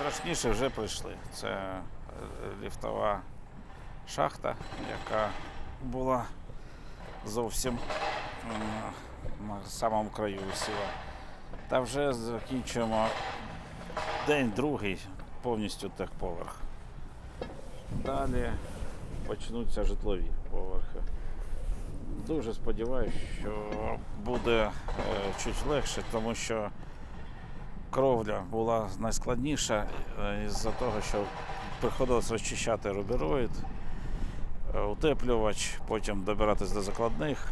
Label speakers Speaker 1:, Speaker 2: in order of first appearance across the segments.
Speaker 1: Найстрашніше вже прийшли. Це е, ліфтова шахта, яка була зовсім на самому краю висіла. Та вже закінчуємо день другий, повністю техповерх. Далі почнуться житлові поверхи. Дуже сподіваюся, що буде е, чуть легше, тому що кровля була найскладніша е, із-за того, що приходилось розчищати рубероїд, е, утеплювач, потім добиратись до закладних.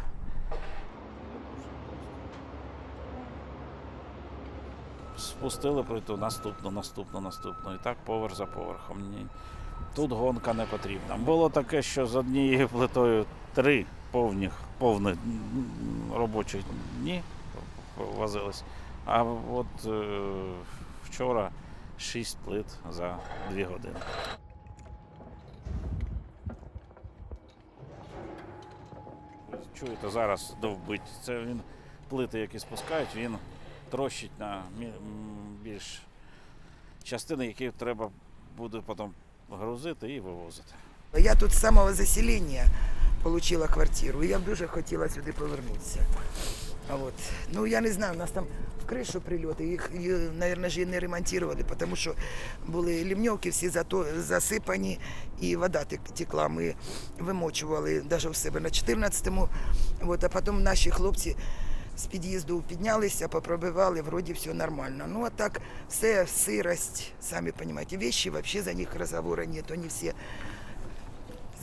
Speaker 1: Спустили плиту наступну, наступну, наступну. І так поверх за поверхом. Ні. Тут гонка не потрібна. Було таке, що з однією плитою три повних, м, робочих дні возились. А от е, вчора 6 плит за 2 години. Чуєте, зараз довбить. Це він плити, які спускають, він трощить на більш частини, які треба буде потім грузити і вивозити.
Speaker 2: Я тут з самого заселення отримала квартиру, і я б дуже хотіла сюди повернутися. А от. Ну, я не знаю, у нас там в кришу прильоти, їх, мабуть, і не ремонтували, тому що були лівньовки всі зато, засипані, і вода текла. Ми вимочували навіть у себе на 14-му. От, а потім наші хлопці з під'їзду піднялися, попробивали, вроді все нормально. Ну, а так все, сирость, самі розумієте, вещи, вообще за них разговора нет, они все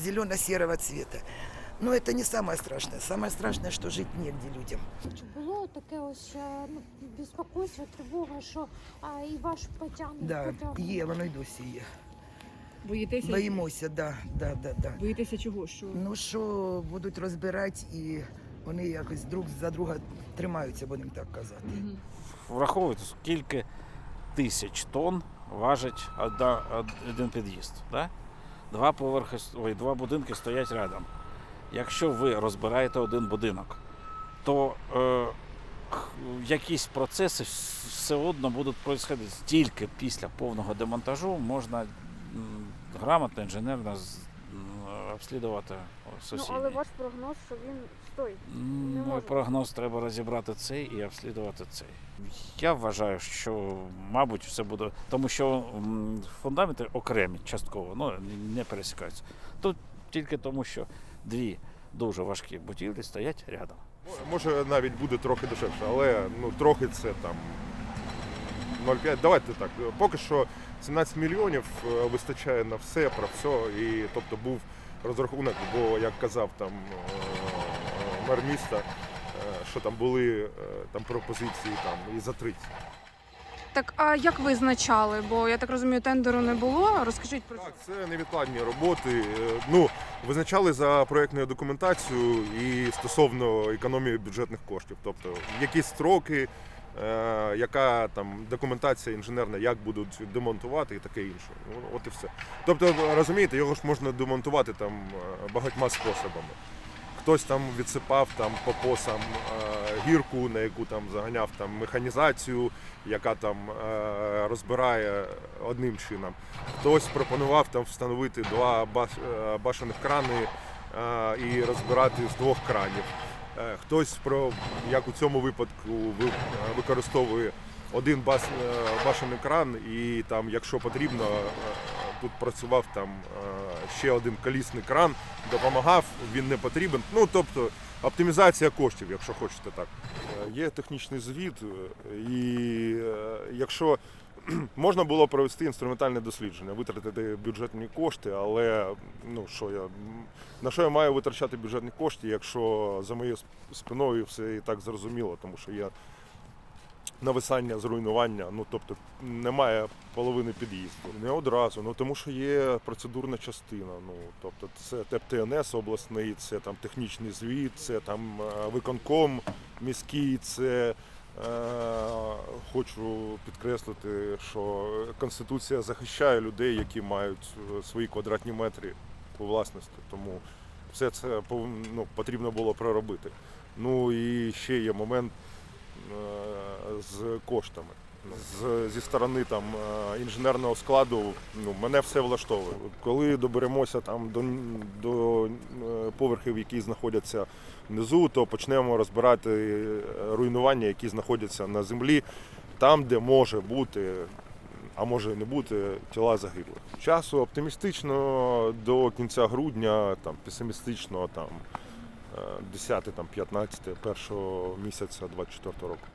Speaker 2: зелено-серого цвета. Но это не самое страшное. Самое страшное, что жить негде людям.
Speaker 3: Чи було таке ось е, ну, безпокойство, тривога, що а, і ваш потягнуть
Speaker 2: Да,
Speaker 3: потягнуть?
Speaker 2: є, воно й досі є.
Speaker 4: Боїтеся,
Speaker 2: Боїмося, да, да, да, да.
Speaker 4: боїтеся чого? Що
Speaker 2: Ну що будуть розбирати і вони якось друг за друга тримаються, будемо так казати.
Speaker 1: Враховуйте, скільки тисяч тонн важить одна- од- один під'їзд. Да? Два поверхи, с- ой, два будинки стоять рядом. Якщо ви розбираєте один будинок, то е, якісь процеси все одно будуть происходити. Тільки після повного демонтажу можна грамотно, інженерно обслідувати
Speaker 3: Ну, але ваш прогноз, що він стоїть.
Speaker 1: М,
Speaker 3: Не
Speaker 1: прогноз треба розібрати цей і обслідувати цей. Я вважаю, що, мабуть, все буде. Тому що фундаменти окремі частково, ну не пересікаються. Тут тільки тому, що дві дуже важкі будівлі стоять рядом.
Speaker 5: Може навіть буде трохи дешевше, але ну трохи це там 0,5. Давайте так. Поки що 17 мільйонів е, вистачає на все про все. І тобто був розрахунок, бо як казав там е, мер міста, е, що там були там пропозиції там і за 30.
Speaker 6: Так, а як визначали? Бо я так розумію, тендеру не було. Розкажіть про це.
Speaker 5: Так, це невідкладні роботи. Е, Ну, визначали за проєктною документацією і стосовно економії бюджетних коштів. Тобто, які строки, е, яка там документація інженерна, як будуть демонтувати і таке інше. Ну, От і все. Тобто, розумієте, його ж можна демонтувати там е, багатьма способами. Хтось там відсипав там по посам е, гірку, на яку там заганяв там механізацію, яка там е, розбирає одним чином. Хтось пропонував там встановити два е, башених крани е, і розбирати з двох кранів. Хтось про як у цьому випадку ви- використовує один бас, башений кран, і там, якщо потрібно, тут працював там ще один колісний кран, допомагав, він не потрібен. Ну тобто оптимізація коштів, якщо хочете так. Е, Є технічний звіт, е, і е, якщо можна було провести інструментальне дослідження, витратити бюджетні кошти, але ну що я на що я маю витрачати бюджетні кошти, якщо за моєю спиною все і так зрозуміло, тому що є нависання, зруйнування, ну тобто немає половини під'їзду. Не одразу, ну тому що є процедурна частина. Ну тобто це ТЕП ТНС обласний, це там технічний звіт, це там е, виконком міський, це. е, Хочу підкреслити, що Конституція захищає людей, які мають е, свої квадратні метри у власності. Тому все це ну, потрібно було проробити. Ну і ще є момент з коштами. з, зі сторони там е, інженерного складу ну, мене все влаштовує. Коли доберемося там до, до е, поверхів, які знаходяться внизу, то почнемо розбирати е, руйнування, які знаходяться на землі, там, де може бути, а може і не бути тіла загиблих. Часу оптимістично до кінця грудня, там песимістично там. Е, 10, там 15 першого місяця 24 року.